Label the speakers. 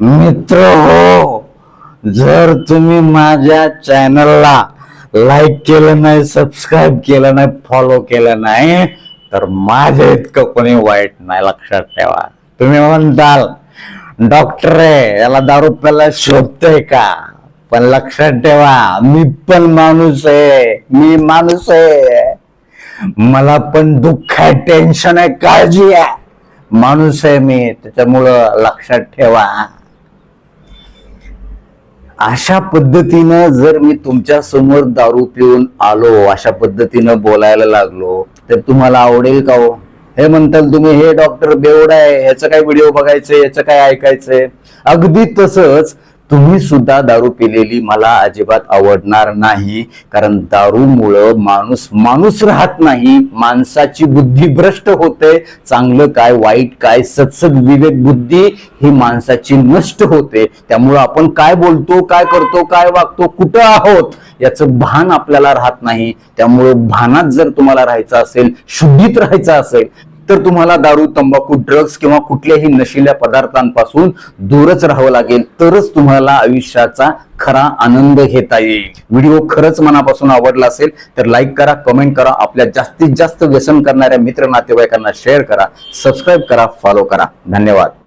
Speaker 1: मित्र हो जर तुम्ही माझ्या चॅनलला लाईक केलं नाही सबस्क्राईब केलं नाही फॉलो केलं नाही तर माझ्या इतकं कोणी वाईट नाही लक्षात ठेवा. तुम्ही म्हणताल डॉक्टर आहे याला दारू प्याला शोधतोय का? पण लक्षात ठेवा मी पण माणूस आहे मी माणूस आहे. मला पण दुःख आहे टेन्शन आहे काळजी आहे. माणूस आहे मी त्याच्यामुळं लक्षात ठेवा. अशा पद्धतीनं जर मी तुमच्यासमोर दारू पिऊन आलो अशा पद्धतीनं बोलायला लागलो तर तुम्हाला आवडेल का हो? हे म्हणताल तुम्ही हे डॉक्टर बेवडा आहे ह्याचं काय व्हिडिओ बघायचंय याचं काय ऐकायचंय? अगदी तसंच तुम्ही सुद्धा दारू पिलेली मला अजिबात आवडणार नाही. कारण दारूमुळं माणूस माणूस राहत नाही. माणसाची बुद्धी भ्रष्ट होते. चांगलं काय वाईट काय सत्सद विवेक बुद्धी ही माणसाची नष्ट होते. त्यामुळं आपण काय बोलतो काय करतो काय वागतो कुठं आहोत याचं भान आपल्याला राहत नाही. त्यामुळं भानात जर तुम्हाला राहायचं असेल शुद्धीत राहायचं असेल तर तुम्हाला दारू तंबाखू ड्रग्स किंवा कुठल्याही नशिल्या पदार्थांपासून दूरच राहावं लागेल. तरच तुम्हाला आयुष्याचा खरा आनंद घेता येईल. व्हिडिओ खरंच मनापासून आवडला असेल तर लाईक करा कमेंट करा आपल्या जास्तीत जास्त व्यसन करणाऱ्या मित्र नातेवाईकांना शेअर करा सबस्क्राईब करा फॉलो करा. धन्यवाद.